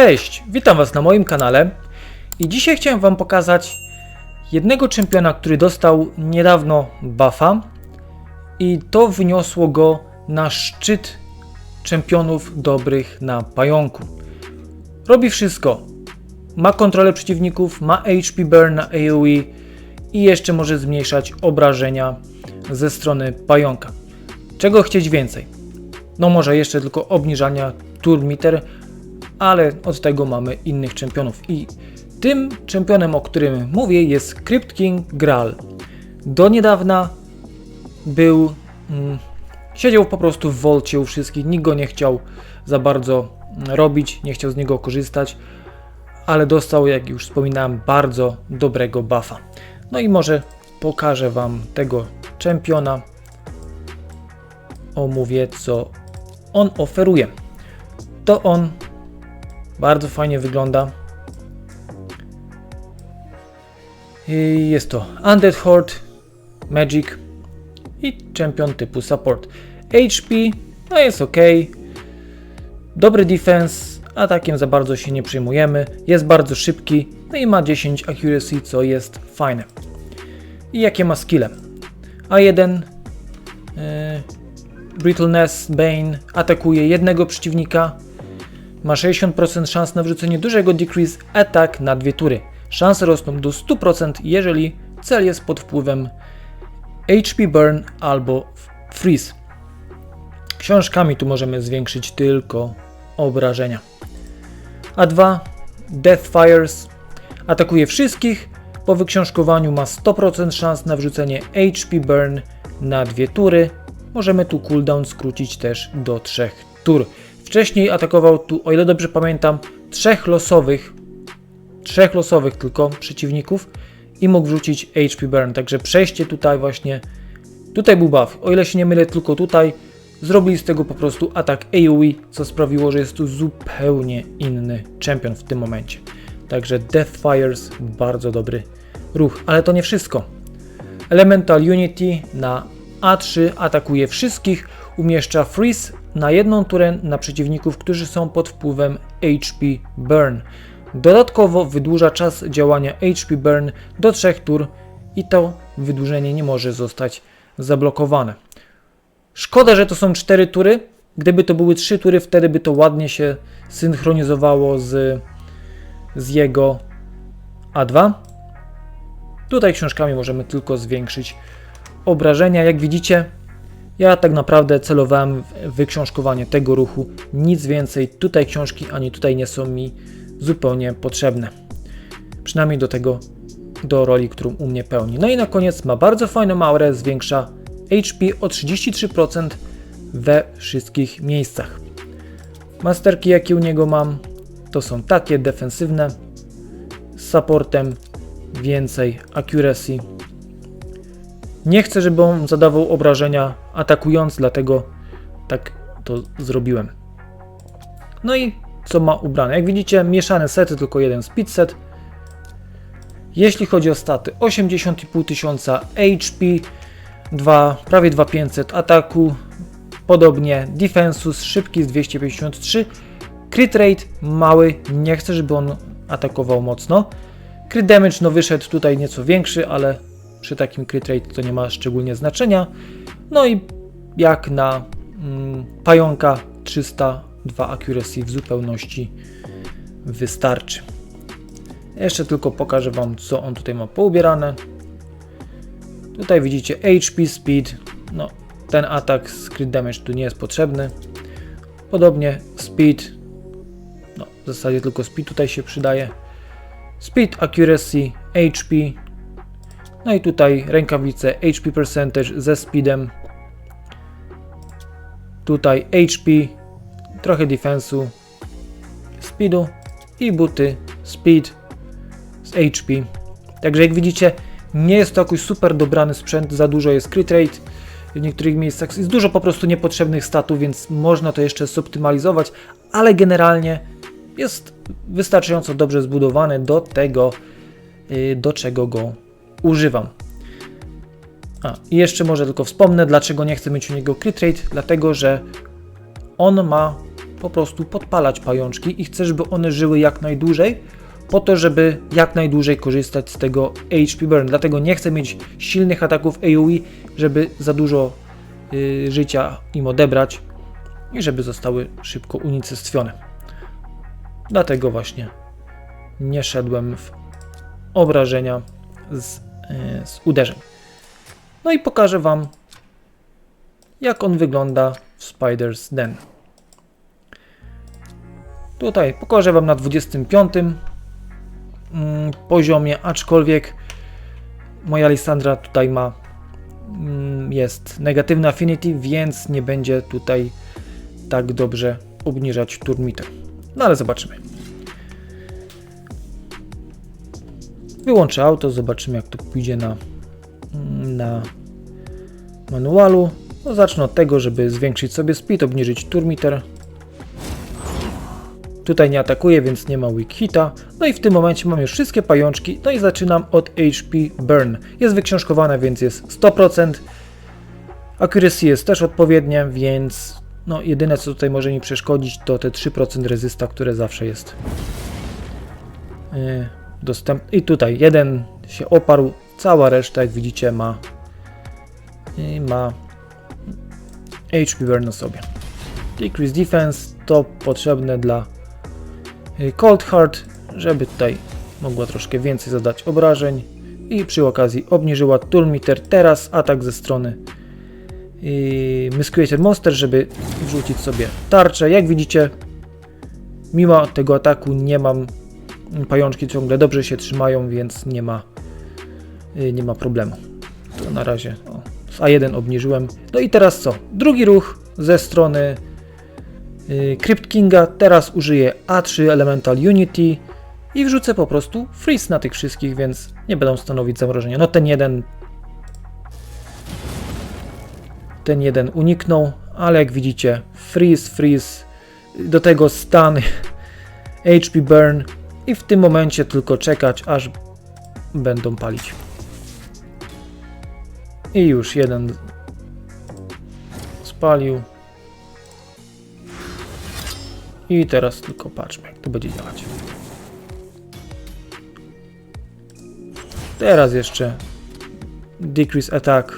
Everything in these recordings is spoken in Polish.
Cześć, witam Was na moim kanale i dzisiaj chciałem Wam pokazać jednego czempiona, który dostał niedawno buffa i to wyniosło go na szczyt czempionów dobrych na pająku. Robi wszystko. Ma kontrolę przeciwników, ma HP burn na AoE i jeszcze może zmniejszać obrażenia ze strony pająka. Czego chcieć więcej? No może jeszcze tylko obniżania turmiter, ale od tego mamy innych czempionów. I tym czempionem, o którym mówię, jest Crypt King Graal. Do niedawna był. Mm, siedział po prostu w wolcie u wszystkich, nikt go nie chciał za bardzo mm, robić, nie chciał z niego korzystać, ale dostał, jak już wspominałem, bardzo dobrego buffa. No i może pokażę Wam tego czempiona. Omówię, co on oferuje. To on bardzo fajnie wygląda. I jest to Undead Horde, Magic i Champion typu Support. HP no jest ok. Dobry defense, atakiem za bardzo się nie przejmujemy. Jest bardzo szybki, no i ma 10 accuracy, co jest fajne. I jakie ma skille? A1 yy, Brittleness Bane atakuje jednego przeciwnika, ma 60% szans na wrzucenie dużego decrease attack na dwie tury. Szanse rosną do 100%, jeżeli cel jest pod wpływem HP burn albo freeze. Książkami tu możemy zwiększyć tylko obrażenia. A2 Deathfires atakuje wszystkich. Po wyksiążkowaniu ma 100% szans na wrzucenie HP burn na dwie tury. Możemy tu cooldown skrócić też do 3 tur. Wcześniej atakował tu, o ile dobrze pamiętam, trzech losowych, trzech losowych tylko przeciwników i mógł wrzucić HP burn. Także przejście tutaj właśnie, tutaj był buff. O ile się nie mylę, tylko tutaj zrobili z tego po prostu atak AoE, co sprawiło, że jest tu zupełnie inny champion w tym momencie. Także Deathfires, bardzo dobry ruch. Ale to nie wszystko. Elemental Unity na A3 atakuje wszystkich, umieszcza freeze na jedną turę na przeciwników, którzy są pod wpływem HP Burn. Dodatkowo wydłuża czas działania HP Burn do 3 tur i to wydłużenie nie może zostać zablokowane. Szkoda, że to są 4 tury. Gdyby to były 3 tury, wtedy by to ładnie się synchronizowało z, z jego A2. Tutaj książkami możemy tylko zwiększyć obrażenia. Jak widzicie, ja tak naprawdę celowałem w wyksiążkowanie tego ruchu, nic więcej. Tutaj książki ani tutaj nie są mi zupełnie potrzebne. Przynajmniej do tego, do roli, którą u mnie pełni. No i na koniec ma bardzo fajną aurę, zwiększa HP o 33% we wszystkich miejscach. Masterki, jakie u niego mam, to są takie defensywne, z supportem więcej accuracy nie chcę, żeby on zadawał obrażenia atakując, dlatego tak to zrobiłem. No i co ma ubrane? Jak widzicie, mieszane sety, tylko jeden speed set. Jeśli chodzi o staty, 80,5 tysiąca HP, 2, prawie 2500 ataku, podobnie defensus, szybki z 253, crit rate mały, nie chcę, żeby on atakował mocno. Crit damage no wyszedł tutaj nieco większy, ale przy takim crit rate to nie ma szczególnie znaczenia. No i jak na mm, pająka 302 accuracy w zupełności wystarczy. Jeszcze tylko pokażę Wam, co on tutaj ma poubierane. Tutaj widzicie HP, speed. No, ten atak z crit damage tu nie jest potrzebny. Podobnie speed. No, w zasadzie tylko speed tutaj się przydaje. Speed, accuracy, HP, no i tutaj rękawice HP percentage ze speedem. Tutaj HP, trochę defensu, speedu i buty speed z HP. Także jak widzicie, nie jest to jakiś super dobrany sprzęt, za dużo jest crit rate, w niektórych miejscach jest dużo po prostu niepotrzebnych statów, więc można to jeszcze zoptymalizować, ale generalnie jest wystarczająco dobrze zbudowany do tego, y, do czego go używam. A, i jeszcze może tylko wspomnę, dlaczego nie chcę mieć u niego crit rate, dlatego że on ma po prostu podpalać pajączki i chcę, żeby one żyły jak najdłużej, po to, żeby jak najdłużej korzystać z tego HP burn. Dlatego nie chcę mieć silnych ataków AoE, żeby za dużo y, życia im odebrać i żeby zostały szybko unicestwione. Dlatego właśnie nie szedłem w obrażenia z, z uderzeń. No i pokażę Wam, jak on wygląda w Spider's Den. Tutaj pokażę Wam na 25 mm, poziomie, aczkolwiek moja Lissandra tutaj ma mm, jest negatywny affinity, więc nie będzie tutaj tak dobrze obniżać turn meter. No ale zobaczymy. Wyłączę auto, zobaczymy jak to pójdzie na, na manualu. No, zacznę od tego, żeby zwiększyć sobie speed, obniżyć turn meter. Tutaj nie atakuje, więc nie ma weak hita. No i w tym momencie mam już wszystkie pajączki. No i zaczynam od HP burn. Jest wyksiążkowane, więc jest 100%. Accuracy jest też odpowiednie, więc no jedyne co tutaj może mi przeszkodzić to te 3% rezysta, które zawsze jest yy, dostępne. I tutaj jeden się oparł, cała reszta jak widzicie ma ma HP burn na sobie. Decrease defense to potrzebne dla yy, Cold Heart, żeby tutaj mogła troszkę więcej zadać obrażeń i przy okazji obniżyła turn meter. Teraz atak ze strony i Miscreated Monster, żeby wrzucić sobie tarczę. Jak widzicie, mimo tego ataku nie mam pajączki ciągle dobrze się trzymają, więc nie ma y, nie ma problemu. To na razie o, z A1 obniżyłem. No i teraz co? Drugi ruch ze strony yy, Crypt Kinga. Teraz użyję A3 Elemental Unity i wrzucę po prostu freeze na tych wszystkich, więc nie będą stanowić zamrożenia. No ten jeden ten jeden uniknął, ale jak widzicie, freeze, freeze, do tego stan, HP burn i w tym momencie tylko czekać, aż będą palić. I już jeden spalił. I teraz tylko patrzmy, jak to będzie działać. Teraz jeszcze decrease attack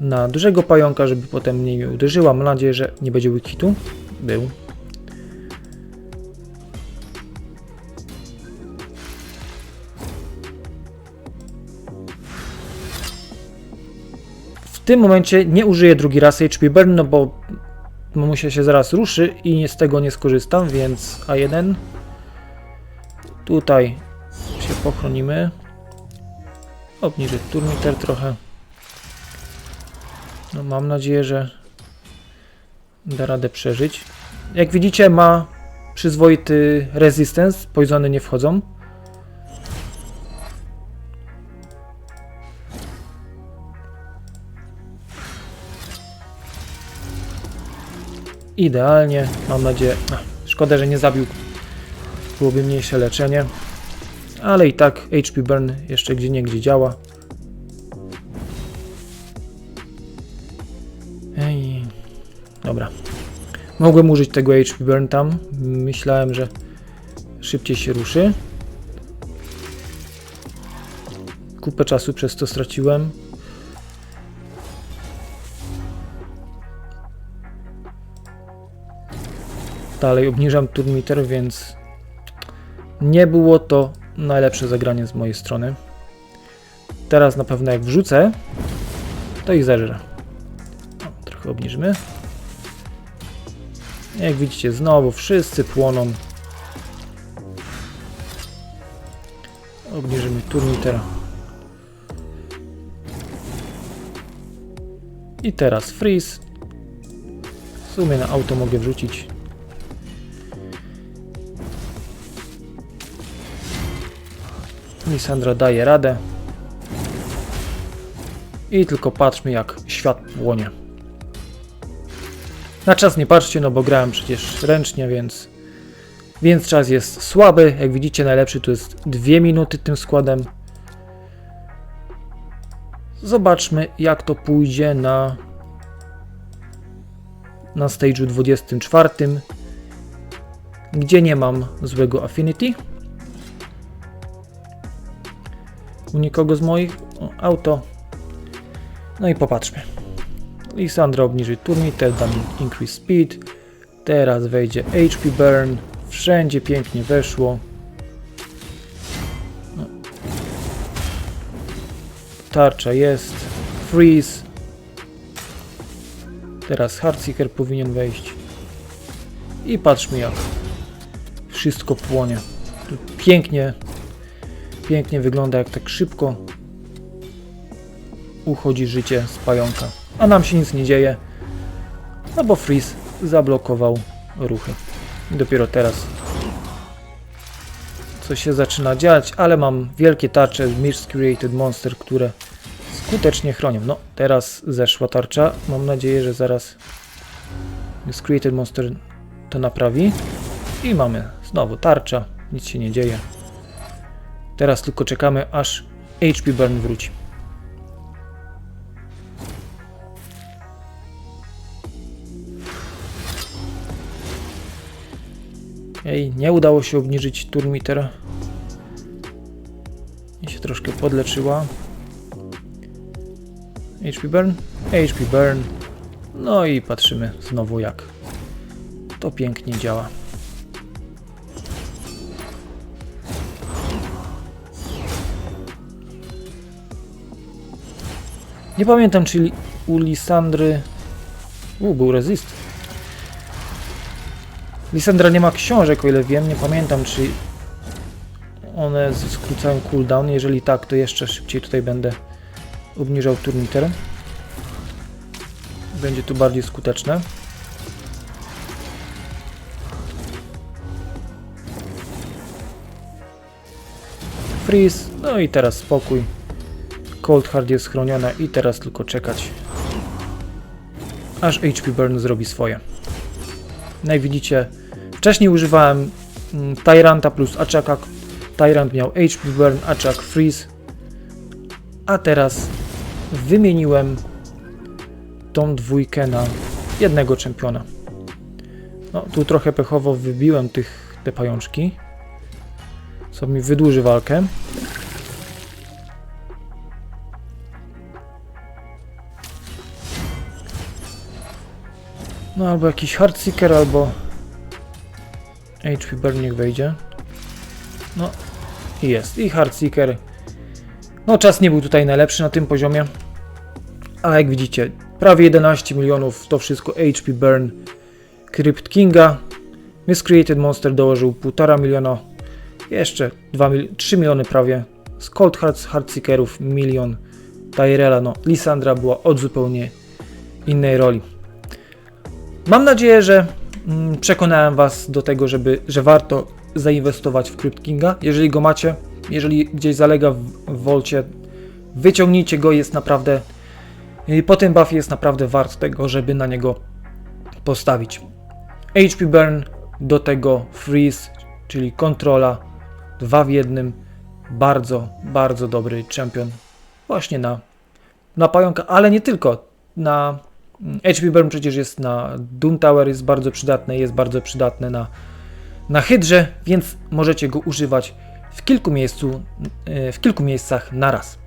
na dużego pająka, żeby potem mniej mnie uderzyła. Mam nadzieję, że nie będzie wikitu. Był. Tym momencie nie użyję drugi raz HP Burn, no bo mamusia się zaraz ruszy i z tego nie skorzystam, więc A1. Tutaj się pochronimy. Obniżę turmiter trochę. No, mam nadzieję, że da radę przeżyć. Jak widzicie ma przyzwoity resistance, poisony nie wchodzą. Idealnie, mam nadzieję. Ach, szkoda, że nie zabił. Byłoby mniejsze leczenie. Ale i tak HP burn jeszcze gdzie nie gdzie działa. Ej. Dobra. Mogłem użyć tego HP burn tam. Myślałem, że szybciej się ruszy. Kupę czasu przez to straciłem. Dalej obniżam turn więc nie było to najlepsze zagranie z mojej strony. Teraz na pewno jak wrzucę, to ich zeżrę. Trochę obniżmy. Jak widzicie, znowu wszyscy płoną. Obniżymy turn I teraz freeze. W sumie na auto mogę wrzucić Lisandra daje radę. I tylko patrzmy jak świat płonie. Na czas nie patrzcie, no bo grałem przecież ręcznie, więc więc czas jest słaby. Jak widzicie najlepszy to jest 2 minuty tym składem. Zobaczmy jak to pójdzie na na stage'u 24. gdzie nie mam złego affinity. U nikogo z moich auto. No i popatrzmy. Lisandra obniży turnitet, dam increase speed. Teraz wejdzie HP burn. Wszędzie pięknie weszło. No. Tarcza jest. Freeze. Teraz Heartseeker powinien wejść. I patrzmy jak wszystko płonie. Pięknie, pięknie wygląda jak tak szybko uchodzi życie z pająka. A nam się nic nie dzieje, no bo Freeze zablokował ruchy. I dopiero teraz coś się zaczyna dziać, ale mam wielkie tarcze Mirror's Created Monster, które skutecznie chronią. No, teraz zeszła tarcza. Mam nadzieję, że zaraz Mirror's Created Monster to naprawi. I mamy znowu tarcza. Nic się nie dzieje. Teraz tylko czekamy, aż HP Burn wróci. Ej, nie udało się obniżyć turmiter. I się troszkę podleczyła. HP burn, HP burn. No i patrzymy znowu jak to pięknie działa. Nie pamiętam, czy li- u Lisandry... U, był resist. Lisandra nie ma książek, o ile wiem. Nie pamiętam, czy one skrócają cooldown. Jeżeli tak, to jeszcze szybciej tutaj będę obniżał turniter. Będzie tu bardziej skuteczne. Freeze. No i teraz spokój. Cold Hard jest chroniona i teraz tylko czekać. Aż HP Burn zrobi swoje. No i widzicie, wcześniej używałem mm, Tyranta plus Achaka. Tyrant miał HP Burn, Achak Freeze. A teraz wymieniłem tą dwójkę na jednego czempiona. No, tu trochę pechowo wybiłem tych, te pajączki. Co mi wydłuży walkę. No albo jakiś Heartseeker, albo HP Burn niech wejdzie. No i jest. I Heartseeker. No czas nie był tutaj najlepszy na tym poziomie. Ale jak widzicie, prawie 11 milionów to wszystko HP Burn Crypt Kinga. Miscreated Monster dołożył 1,5 miliona. Jeszcze 2 mil 3 miliony prawie. Z Cold Hearts Heartseekerów milion. Tyrella, no Lisandra była od zupełnie innej roli. Mam nadzieję, że mm, przekonałem Was do tego, żeby, że warto zainwestować w Crypt Kinga. Jeżeli go macie, jeżeli gdzieś zalega w, w Volcie, wyciągnijcie go, jest naprawdę i po tym buffie jest naprawdę wart tego, żeby na niego postawić. HP Burn, do tego Freeze, czyli kontrola, dwa w jednym. Bardzo, bardzo dobry champion właśnie na, na pająka, ale nie tylko. Na HP Burn przecież jest na Doom Tower, jest bardzo przydatny, jest bardzo przydatny na, na Hydrze, więc możecie go używać w kilku, miejscu, yy, w kilku miejscach naraz.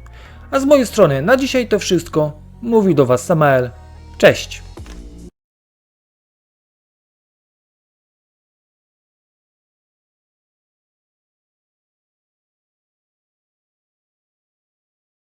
A z mojej strony na dzisiaj to wszystko. Mówił do Was Samael. Cześć!